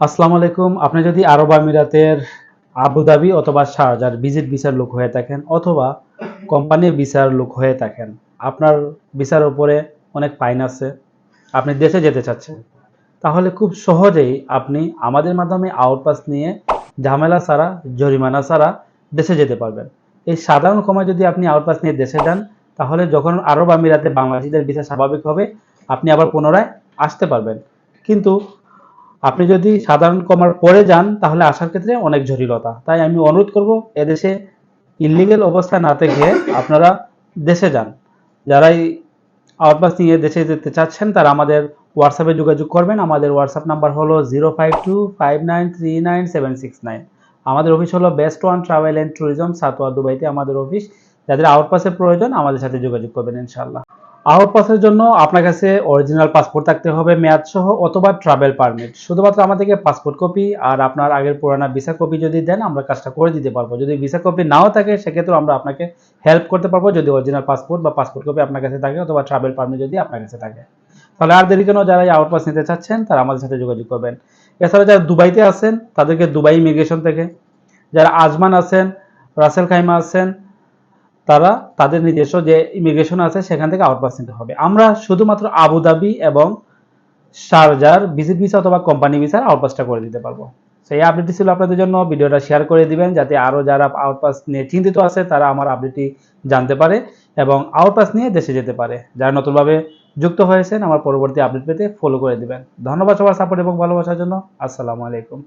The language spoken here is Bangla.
আসসালামু আলাইকুম। আপনি যদি আরব আমিরাতের আবুধাবি অথবা শারজার ভিজিট ভিসার লোক হয়ে থাকেন অথবা কোম্পানির ভিসার লোক হয়ে থাকেন, আপনার ভিসার উপরে অনেক ফাইন আছে, আপনি দেশে যেতে চাচ্ছেন, তাহলে খুব সহজেই আপনি আমাদের মাধ্যমে আউটপাস নিয়ে ঝামেলা ছাড়া, জরিমানা ছাড়া দেশে যেতে পারবেন। এই সাধারণ সময় যদি আপনি আউটপাস নিয়ে দেশে যান, তাহলে যখন আরব আমিরাতে বাংলাদেশিদের ভিসা স্বাভাবিক হবে, আপনি আবার পুনরায় আসতে পারবেন। কিন্তু আপনি যদি সাধারণ কমার পরে যান, তাহলে আসার ক্ষেত্রে অনেক জটিলতা। তাই আমি অনুরোধ করব, এদেশে ইলিগেল অবস্থা না থেকে আপনারা দেশে যান। যারাই আউটপাস নিয়ে দেশে যেতে চাচ্ছেন, তারা আমাদের হোয়াটসঅ্যাপে যোগাযোগ করবেন। আমাদের হোয়াটসঅ্যাপ নাম্বার হলো zero five two five nine three nine seven six nine আমাদের অফিস হলো best one travel and tourism Satwa দুবাইতে আমাদের অফিস যাদের আউটপাসের প্রয়োজন, আমাদের সাথে যোগাযোগ করবেন ইনশাল্লাহ আউটপাসের জন্য আপনার কাছে অরিজিনাল পাসপোর্ট থাকতে হবে, মেয়াদ সহ অথবা ট্রাভেল পারমিট শুধুমাত্র আমাদেরকে পাসপোর্ট কপি আর আপনার আগের পুরানা ভিসা কপি যদি দেন, আমরা কাজটা করে দিতে পারব। যদি ভিসা কপি নাও থাকে, সেক্ষেত্রে আমরা আপনাকে হেল্প করতে পারব, যদি অরিজিনাল পাসপোর্ট বা পাসপোর্ট কপি আপনার কাছে থাকে অথবা ট্রাভেল পারমিট যদি আপনার কাছে থাকে। তাহলে আর দেরি কেন, যারা আউটপাস নিতে চাচ্ছেন, তারা আমাদের সাথে যোগাযোগ করবেন। এছাড়া যারা দুবাইতে আছেন, তাদেরকে দুবাই ইমিগ্রেশন থেকে। যারা আজমান আছেন, রাসেল খাইমা আছেন তারা তাদের নিজস্ব যে ইমিগ্রেশন আছে, সেখান থেকে আউটপাস নিতে হবে। আমরা শুধুমাত্র আবুধাবি এবং শারজার ভিজিট ভিসা অথবা কোম্পানি ভিসার আউটপাসটা করে দিতে পারব। সেই আপডেটটি ছিল আপনাদের জন্য। ভিডিওটা শেয়ার করে দিবেন যাতে আরও যারা আউটপাস নিয়ে চিন্তিত আছে, তারা আমার আপডেটটি জানতে পারে এবং আউটপাস নিয়ে দেশে যেতে পারে। যারা নতুনভাবে যুক্ত হয়েছেন, আমার পরবর্তী আপডেট পেতে ফলো করে দিবেন। ধন্যবাদ সবার সাপোর্ট এবং ভালোবাসার জন্য। আসসালামু আলাইকুম।